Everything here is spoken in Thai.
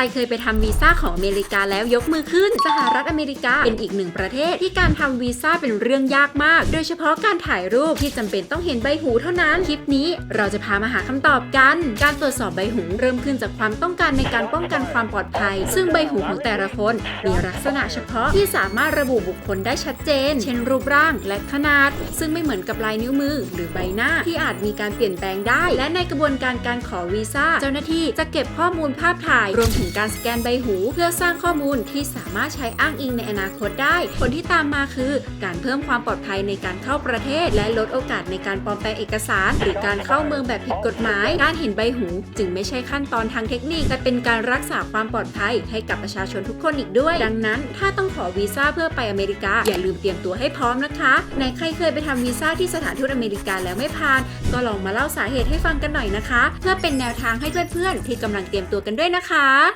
รเคยไปทำวีซ่าของอเมริกาแล้วยกมือขึ้น สหรัฐอเมริกาเป็นอีกหนึ่งประเทศที่การทำวีซ่าเป็นเรื่องยากมาก โดยเฉพาะการถ่ายรูปที่จำเป็นต้องเห็นใบหูเท่านั้น คลิปนี้เราจะพามาหาคำตอบกัน การตรวจสอบใบหูเริ่มขึ้นจากความต้องการในการป้องกันความปลอดภัย ซึ่งใบหูของแต่ละคนมีลักษณะเฉพาะที่สามารถระบุบุคคลได้ชัดเจน เช่นรูปร่างและขนาด ซึ่งไม่เหมือนกับลายนิ้วมือ หรือใบหน้าที่อาจมีการเปลี่ยนแปลงได้ และในกระบวนการการขอวีซ่าเจ้าหน้าที่จะเก็บข้อมูลภาพถ่ายรวมถึงการสแกนใบหู เพื่อสร้างข้อมูลที่สามารถใช้อ้างอิงในอนาคตได้ ผลที่ตามมาคือ การเพิ่มความปลอดภัยในการเข้าประเทศ และลดโอกาสในการปลอมแปลงเอกสาร หรือการเข้าเมืองแบบผิดกฎหมาย การเห็นใบหู จึงไม่ใช่ขั้นตอนทางเทคนิค แต่เป็นการรักษาความปลอดภัยให้กับประชาชนทุกคนอีกด้วย ดังนั้น ถ้าต้องขอวีซ่าเพื่อไปอเมริกา อย่าลืมเตรียมตัวให้พร้อมนะคะไหนใครเคยไปทำวีซ่าที่สถานทูตอเมริกาแล้วไม่ผ่าน ก็ลองมาเล่าสาเหตุให้ฟังกันหน่อยนะคะ เพื่อเป็นแนวทางให้เพื่อนๆที่กำลังเตรียมตัวกันด้วยนะคะ